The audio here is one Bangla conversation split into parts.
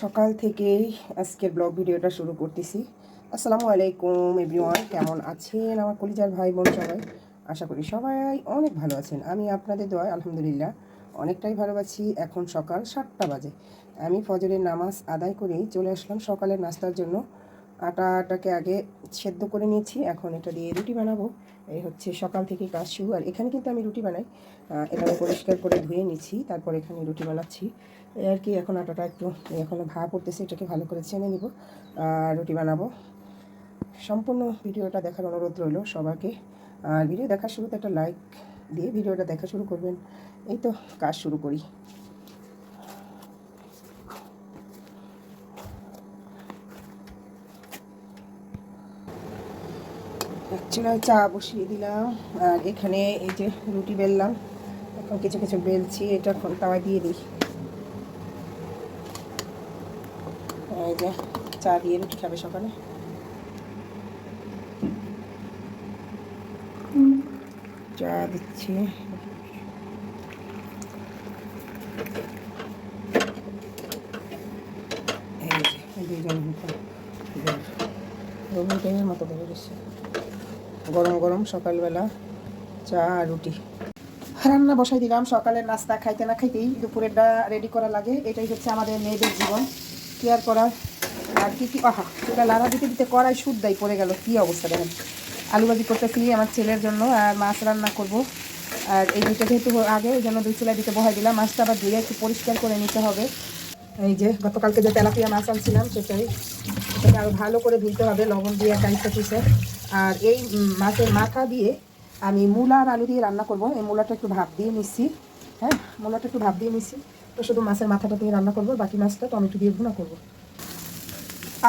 সকাল থেকেই আজকের ব্লগ ভিডিওটা শুরু করতেছি। আসসালামু আলাইকুম, এভরিওয়ান, কেমন আছেন আমার কলিজার ভাই বোন সবাই? আশা করি সবাই অনেক ভালো আছেন। আমি আপনাদের দয় আলহামদুলিল্লাহ অনেকটাই ভালো আছি। এখন সকাল সাতটা বাজে। আমি ফজরের নামাজ আদায় করেই চলে আসলাম সকালের নাস্তার জন্য। আটাটাকে আগে সেদ্ধ করে নিয়েছি, এখন এটা দিয়ে রুটি বানাবো। এই হচ্ছে সকাল থেকে কাজ শুরু, আর এখানে কিন্তু আমি রুটি বানাই। এটা পরিষ্কার করে ধুয়ে নিচ্ছি, তারপর এখানে রুটি বানাচ্ছি। এই আর কি, এখন আটাটা একটু এখন ভাড়া পড়তেছে, এটাকে ভালো করে চেনে নিব, আর রুটি বানাবো। সম্পূর্ণ ভিডিওটা দেখার অনুরোধ রইল সবাইকে। আর ভিডিও দেখার শুরুতে একটা লাইক দিয়ে ভিডিওটা দেখা শুরু করবেন। এই তো, কাজ শুরু করি। চুলায় চা বসিয়ে দিলাম, আর এখানে এই যে রুটি বেললাম, এখন কিছু কিছু বেলছি, এটা এখন তাওয়ায় দিয়ে দিই। এই যে চা দিয়ে রুটি খাবে সকালে। চা দিচ্ছি। এই যে, দুইজন মতো বেড়ে গেছে গরম গরম সকালবেলা চা আর রুটি। রান্না বসাই দিলাম সকালের নাস্তা খাইতে না খাইতেই দুপুরেরটা রেডি করা লাগে, এটাই হচ্ছে আমাদের মেয়েদের জীবন। কেয়ার করার? আর কি কি? আহা, এটা লাড়া দিতে দিতে কড়াই শুদ্ধাই পড়ে গেল, কী অবস্থা দেখেন। আলু ভাজি করতেছি আমার ছেলের জন্য আর মাছ রান্না করব। আর এই দুইটা যেহেতু আগে ওই জন্য দুই চুলা দিতে বহাই দিলাম, মাছটা আবার ধুয়ে একটু পরিষ্কার করে নিতে হবে। এই যে, গতকালকে যে তেলাপিয়া মাছ আনছিলাম, সেটাই। এটাকে আরও ভালো করে ধুইতে হবে, লবণ দিয়ে কাইতে পিসে আর এই মাছের মাথা দিয়ে আমি মূলা আর আলু দিয়ে রান্না করব। এই মূলাটা একটু ভাপ দিয়ে নিচ্ছি হ্যাঁ? মূলাটা একটু ভাপ দিয়ে নিচ্ছি তো শুধু মাছের মাথাটা দিয়ে রান্না করব, বাকি মাছটা টমেটো দিয়ে ভুনা করব।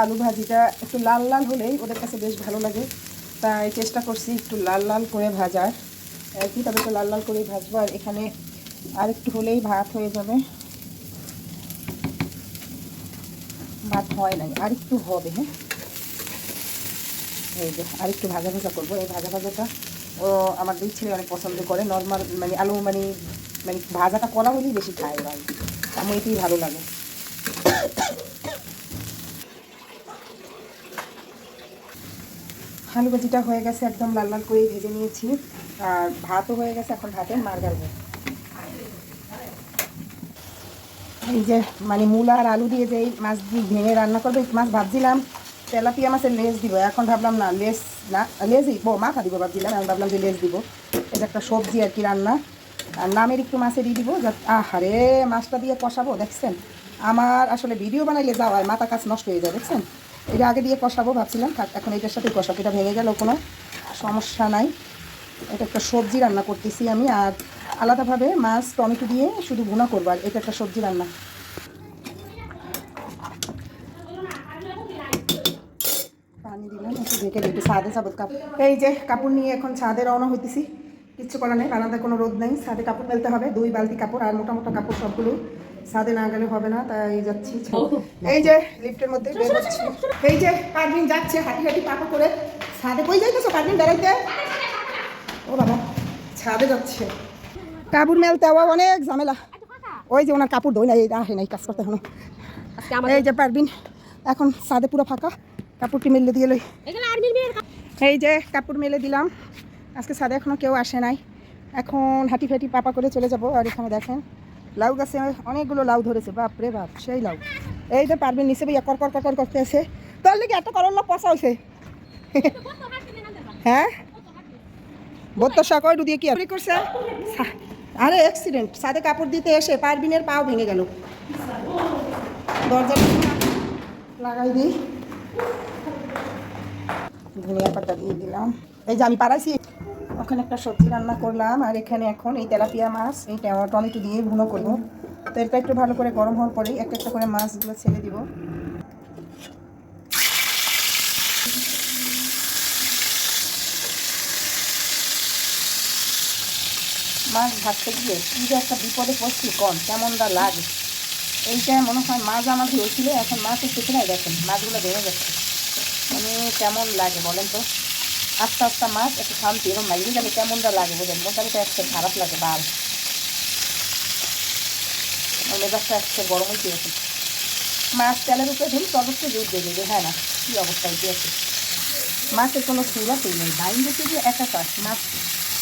আলু ভাজিটা একটু লাল লাল হলেই ওদের কাছে বেশ ভালো লাগে। তাই চেষ্টা করছি একটু লাল লাল করে ভাজার। কি তবে একটু লাল লাল করে ভাজবো। আর এখানে আর একটু হলেই ভাত হয়ে যাবে। ভাত হয় নাই আর একটু হবে হ্যাঁ? এই যে আর একটু ভাজা ভাজা করব। এই ভাজা ভাজাটা ও আমার দুই ছেলে অনেক পছন্দ করে। নর্মাল মানে আলু মানে মানে ভাজাটা করা হলেই বেশি খায় কি আমার এটাই ভালো লাগে। আলু ভাজিটা হয়ে গেছে, একদম লাল লাল করে ভেজে নিয়েছি। আর ভাতও হয়ে গেছে এখন ভাতে মার গালবো এই যে মানে মূলা আর আলু দিয়ে যে মাছ দিয়ে ভেঙে রান্না করব, মাছ ভাবছিলাম তেলাপিয়া মাছের লেস দিব, এখন ভাবলাম না লেস না লেসই ও মাথা দিব ভাবছিলাম আমি ভাবলাম যে লেস দিব। এটা একটা সবজি আর কি রান্না, আর নামের একটু মাছেরই দিব যা- আহারে, মাছটা দিয়ে কষাবো, দেখছেন? আমার আসলে ভিডিও বানাইলে যাওয়ায় মাথা কাজ নষ্ট হয়ে যায়, দেখছেন? এটা আগে দিয়ে কষাবো ভাবছিলাম এখন এটার সাথে কষাবো, এটা ভেঙে গেল কোনো সমস্যা নাই। এটা একটা সবজি রান্না করতেছি আমি, আর আলাদাভাবে মাছ, টমেটো দিয়ে শুধু ভুনা করব, আর এটা একটা সবজি রান্না পানি ঢেকে দিই ছাদে সাবত কাপড় এই যে কাপড় নিয়ে এখন ছাদে রওনা হইতেছি। কিচ্ছু করা নেই বারান্দায় কোনো রোদ নেই। ছাদে কাপড় মেলতে হবে দুই বালতি কাপড় আর মোটা মোটা কাপড় সবগুলো। ছাদে না গেলে হবে না তাই যাচ্ছি। এই যে লিফটের মধ্যে বের হচ্ছি এই যে পারভিন যাচ্ছে হাঁটি হাঁটি পাপা করে। ছাদে কই যাইতেছো পারভিন বেড়াইতে ও বাবা ছাদে যাচ্ছে। কাপড় মেলতে আবার অনেক ঝামেলা। ওই যে ওনার কাপড় ধোয় না এই আসে নাই কাজ করতে হলো এই যে পারবিন এখন ছাদে পুরো ফাঁকা। কাপড়টি মেলে দিয়ে লই? এই যে কাপড় মেলে দিলাম। আজকে ছাদে এখনও কেউ আসে নাই। এখন হাঁটি ফাটি পাপা করে চলে যাব। আর এখানে দেখেন লাউ গাছে অনেকগুলো লাউ ধরেছে। বাপ রে বাপ সেই লাউ। এই যে পারবিন নিচে ভাইয়া কর কর কর কর করতে আছে তোর লেগে একটা করল্লা পচা হয়েছে হ্যাঁ? বত্তর ওই দিয়ে কি করছে? আরে অ্যাক্সিডেন্ট সাথে কাপড় দিতে এসে পারবিনের পাও ভেঙে গেল। দরজা লাগাই দিই। ধনিয়া পাতা দিয়ে দিলাম। এই যে আমি পাড়াইছি, ওখানে একটা সবজি রান্না করলাম, আর এখানে এখন এই তেলাপিয়া মাছ এই টমেটো দিয়ে ভুনো করব। তো এটা একটু ভালো করে গরম হওয়ার পরেই একটা একটা করে মাছগুলো ছেড়ে দিব। মাছ ভাজতে গিয়ে কী যে একটা বিপদে পড়ছি, কন কেমনটা লাগে। এইটা মনে হয় মাছ আমার হয়েছিল, এখন মাছ এসেছে দেখেন, মাছগুলো ভেঙে যাচ্ছে মানে কেমন লাগে বলেন তো? আস্তে আস্তে মাছ একটু শান্তি এরকম লাগে জানি কেমনটা লাগে বোঝেন? মোটামুটি তো একটা খারাপ লাগে বার মেজাজটা একটা গরম হয়েছে এরকম মাছ তেলের উপরে ধরুন সর্বোচ্চ দুধ দেবে হ্যাঁ না, কী অবস্থায় দিয়েছে মাছের কোনো সুরাতেই নেই, বাইন দিতে যে একা কাজ, মাছ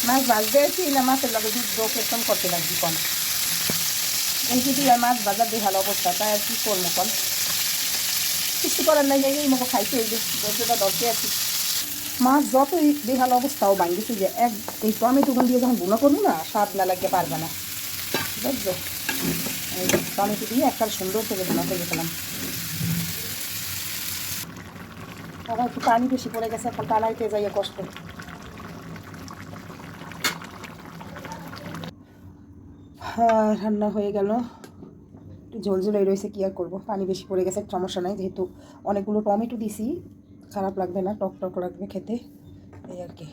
মাছ ভাজতে আছি না মাছের লগে দুধ দো কেতন করতে লাগছি কন এই যদি আর মাছ ভাজার বেহাল অবস্থা, তাই আর কী করব কন? কিছু করার নাই এই মতো খাইতে এই দরজাটা দরজে আছি। মাছ যতই বেহাল অবস্থাও ভাঙ্গিছে যে এক এই টমেটো গুণ দিয়ে যখন বুনো করব না, স্বাদ না লাগতে পারবে না। বুঝছ এই টমেটো দিয়ে একটা সুন্দর করে বুনো করে গেছিলাম আবার একটু পানি বেশি পড়ে গেছে, এখন টানাইতে যাইয়ে কষ্ট। হ্যাঁ রান্না হয়ে গেল। একটু ঝোল ঝোলাই রয়েছে, কী আর করব? পানি বেশি পড়ে গেছে সমস্যা নাই, যেহেতু অনেকগুলো টমেটো দিছি, খারাপ লাগবে না, টক টক লাগবে খেতে, এই আর কি।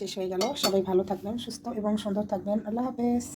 শেষ হয়ে গেল, সবাই ভালো থাকবেন, সুস্থ এবং সুন্দর থাকবেন, আল্লাহ হাফেজ।